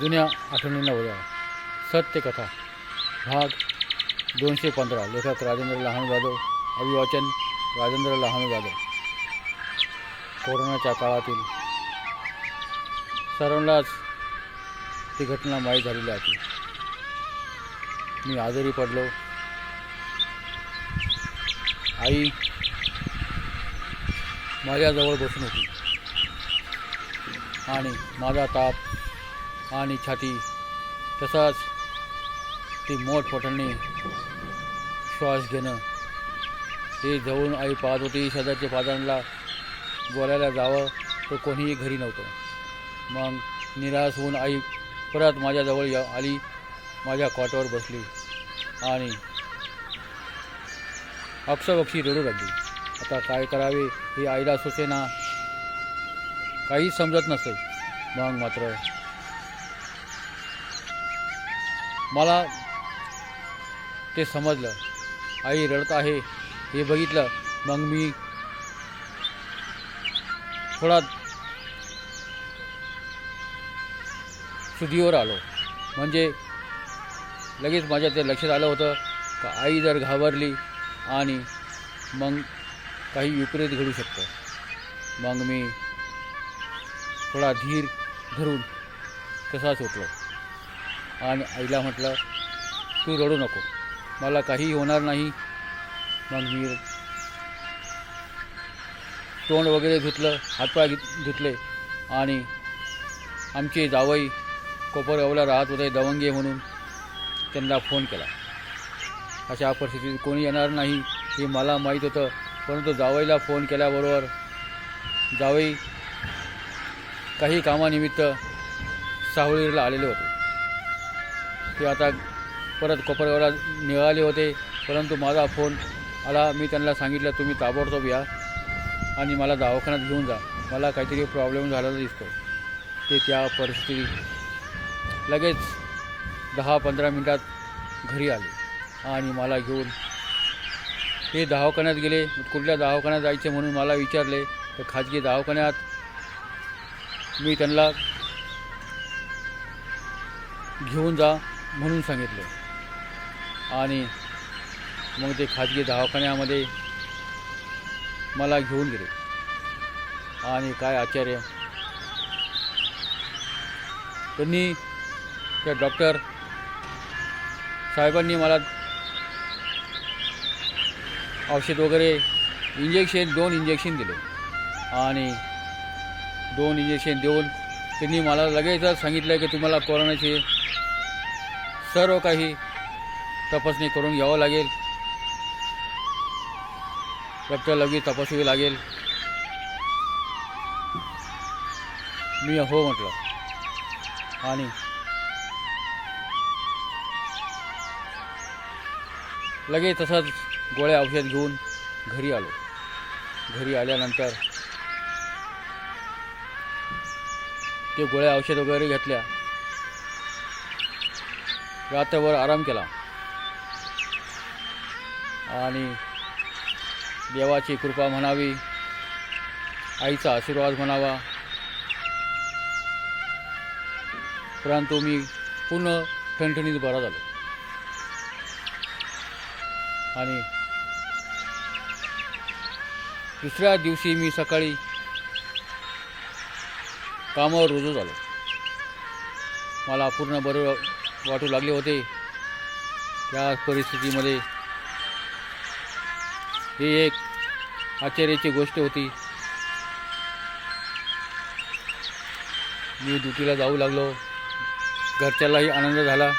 जुन्या आठवणींना उद्या सत्यकथा भाग दोनशे पंधरा. लेखक राजेंद्र लहान जाधव अभिवाचन राजेंद्र लहान जाधव. कोरोनाच्या काळातील सर्वांनाच ती घटना माहीत झालेली आहे. मी आजारी पडलो. आई माझ्याजवळ बसून होती. आणि माझा ताप आणि छाती तसाच ती मोठमोठ्याने श्वास घेणं. हे जवळून आई पाहत होती शेजारच्या पादांना बोलायला जावं तर कोणीही घरी नव्हतं. मग निराश होऊन आई परत माझ्याजवळ या आली माझ्या कॉटवर बसली आणि अक्षबक्षी रडू लागली. आता काय करावे हे आईला सुचेना. काहीच समजत नसे. मग मात्र मला ते समजलं. आई रडत आहे हे बघितलं. मग मी थोडा सुधीवर आलो. म्हणजे लगेच माझ्या ते लक्षात आलं होतं का आई जर घाबरली आणि मग काही विपरीत घडू शकतं. मग मी थोडा धीर धरून तसाच उठलो. आणि आईला म्हटलं तू रडू नको. मला काही होणार नाही. मग मी तोंड वगैरे धुतलं हातपाय धुत- धुतले आणि आमचे जावई कोपरगावला राहत होते दवंगे म्हणून त्यांना फोन केला. अशा परिस्थितीत कोणी येणार नाही हे मला माहीत होतं परंतु जावईला फोन केल्याबरोबर जावई काही कामानिमित्त सावळीला आलेले होते. ते आता परत कोपरगावला निघाले होते परंतु माझा फोन आला. मी त्यांना सांगितलं तुम्ही ताबडतोब या आणि मला दवाखान्यात घेऊन जा. मला काहीतरी प्रॉब्लेम झालेला दिसतो ते त्या परिस्थितीत लगेच दहा पंधरा मिनटात घरी आले आणि मला घेऊन ते दवाखान्यात गेले. कुठल्या दवाखान्यात जायचे म्हणून मला विचारले. तर खाजगी दवाखान्यात मी त्यांना घेऊन जा. म्हणून सांगितलं. आणि मग ते खाजगी दवाखान्यामध्ये मला घेऊन गेले. आणि काय आचार्य त्यांनी त्या डॉक्टर साहेबांनी मला औषध वगैरे इंजेक्शन दोन इंजेक्शन दिले. आणि दोन इंजेक्शन देऊन त्यांनी मला लगेचच सांगितलं की तुम्हाला कोरोनाची सर्व काही तपासणी करून घ्यावं लागेल. लगच्या लगेच तपासावी लागेल. मी हो म्हटलं. आणि लगेच तसंच गोळ्या औषध घेऊन घरी आलो. घरी आल्यानंतर ते गोळ्या औषध वगैरे घेतल्या. रात्रभर आराम केला. आणि देवाची कृपा म्हणावी आईचा आशीर्वाद म्हणावा. परंतु मी पूर्ण ठणठणीत बरा झालो. आणि दुसऱ्या दिवशी मी सकाळी कामावर रुजू झालो. मला पूर्ण बरं वाटू लागले होते त्या परिस्थितीमध्ये. ही एक आश्चर्याची गोष्ट होती. मी ड्युटीला जाऊ लागलो. घरच्यालाही आनंद झाला.